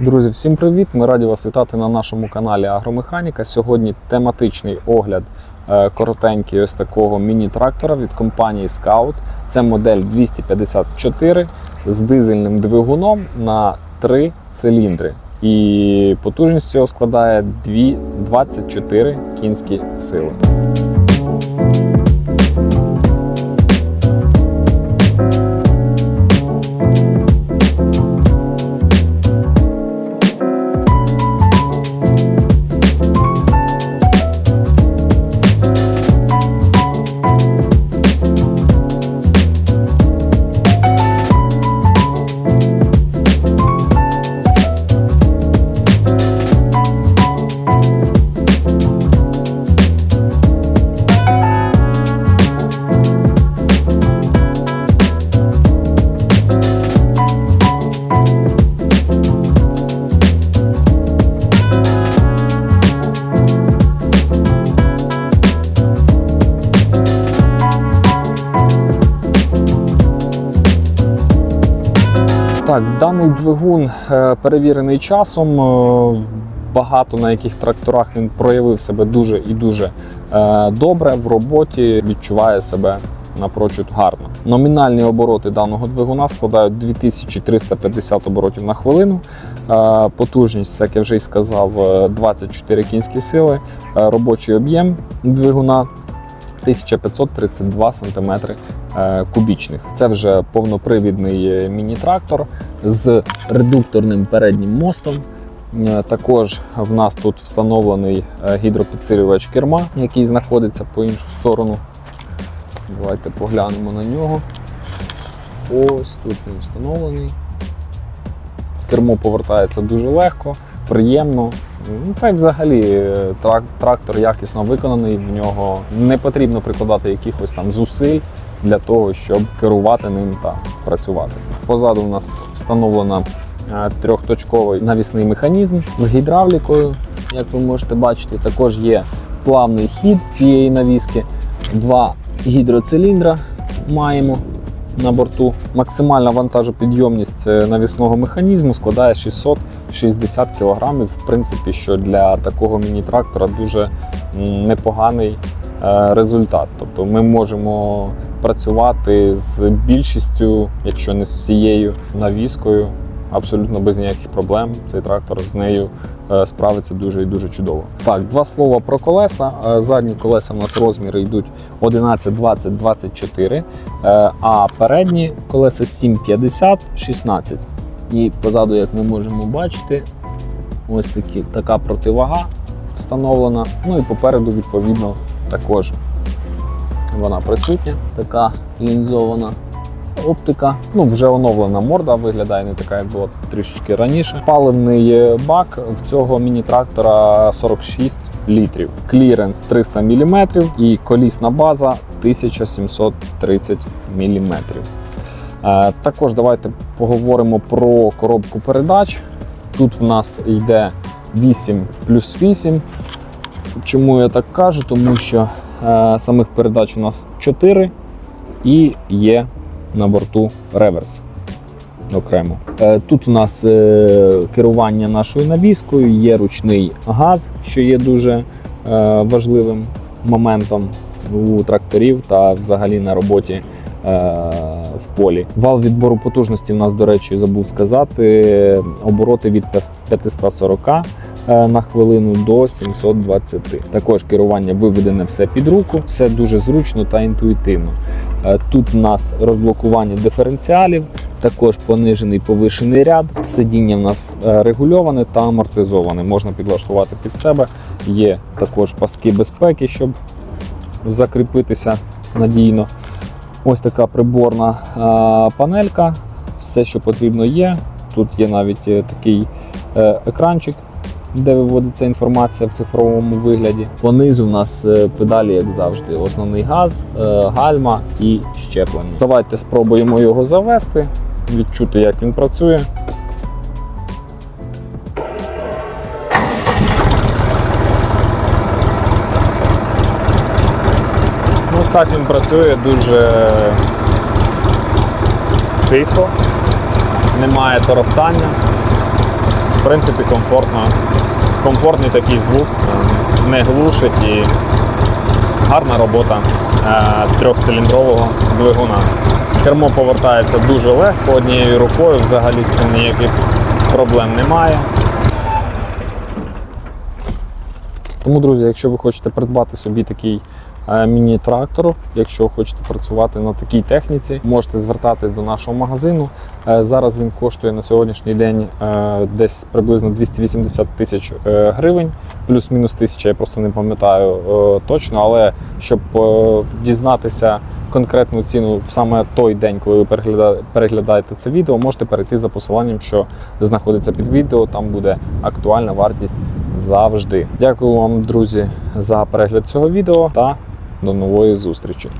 Друзі, всім привіт! Ми раді вас вітати на нашому каналі Агромеханіка. Сьогодні тематичний огляд е, коротенький ось такого міні-трактора від компанії Scout. Це модель 254 з дизельним двигуном на 3 циліндри. І потужність цього складає 2 24 кінські сили. Так, даний двигун е, перевірений часом. е, Багато на яких тракторах він проявив себе дуже і дуже е, добре в роботі, відчуває себе напрочуд гарно. Номінальні обороти даного двигуна складають 2350 оборотів на хвилину. Потужність, як я вже й сказав, е, 24 кінські сили. Робочий об'єм двигуна 1532 см кубічних. Це вже повнопривідний міні-трактор з редукторним переднім мостом. Е, Також в нас тут встановлений е, гідропідсилювач керма, який знаходиться по іншу сторону. Давайте поглянемо на нього. Ось тут він встановлений. Кермо повертається дуже легко, приємно. Ну, Та й взагалі е, трак- трактор якісно виконаний, в нього не потрібно прикладати якихось там зусиль для того, щоб керувати ним та працювати. Позаду у нас встановлена е, трьохточковий навісний механізм з гідравлікою, як ви можете бачити. Також є плавний хід цієї навіски, два гідроциліндра маємо на борту. Максимальна вантажопідйомність е, навісного механізму складає 660 кг. В принципі, що для такого міні-трактора дуже непоганий е, результат. Тобто ми можемо працювати з більшістю, якщо не з всією навіскою, абсолютно без ніяких проблем. Цей трактор з нею е, справиться дуже і дуже чудово. Так, два слова про колеса. Е, Задні колеса у нас розміри йдуть 11, 20, 24, е, а передні колеса 7, 50, 16. І позаду, як ми можемо бачити, ось такі, така противага встановлена. Ну і попереду, відповідно, також вона присутня, така лінзована оптика. Ну, вже оновлена морда, виглядає не така, як була трішечки раніше. Паливний бак в цього міні-трактора 46 літрів. Кліренс 300 мм і колісна база 1730 мм. Е, Також давайте поговоримо про коробку передач. Тут в нас йде 8 плюс 8. Чому я так кажу? Тому що е, самих передач у нас 4 і є на борту реверс окремо. Е, Тут у нас керування нашою навіскою, є ручний газ, що є дуже важливим моментом у тракторів та взагалі на роботі в полі. Вал відбору потужності в нас, до речі, забув сказати, обороти від 540 е, на хвилину до 720. Також керування виведене все під руку, все дуже зручно та інтуїтивно. Е, Тут у нас розблокування диференціалів, також понижений повишений ряд. Сидіння в нас е, регульоване та амортизоване. Можна підлаштувати під себе. Є також паски безпеки, щоб закріпитися надійно. Ось така приборна е, панелька. Все, що потрібно, є. Тут є навіть е, такий е, екранчик, де виводиться інформація в цифровому вигляді. Понизу в нас педалі, як завжди, основний газ, гальма і щеплення. Давайте спробуємо його завести, відчути, як він працює. Ну, він працює дуже тихо, немає торохтання. В принципі, комфортно. Комфортний такий звук, е, не глушить і гарна робота е, трьохциліндрового двигуна. Кермо повертається дуже легко однією рукою, взагалі з цим ніяких проблем немає. Тому, друзі, якщо ви хочете придбати собі такий е, міні-трактор, якщо хочете працювати на такій техніці, можете звертатись до нашого магазину. Е, Зараз він коштує на сьогоднішній день е, десь приблизно 280 тисяч гривень, плюс-мінус тисяча, я просто не пам'ятаю точно, але щоб дізнатися конкретну ціну саме той день, коли ви перегляда- переглядаєте це відео, можете перейти за посиланням, що знаходиться під відео. Там буде актуальна вартість завжди. Дякую вам, друзі, за перегляд цього відео та до нової зустрічі.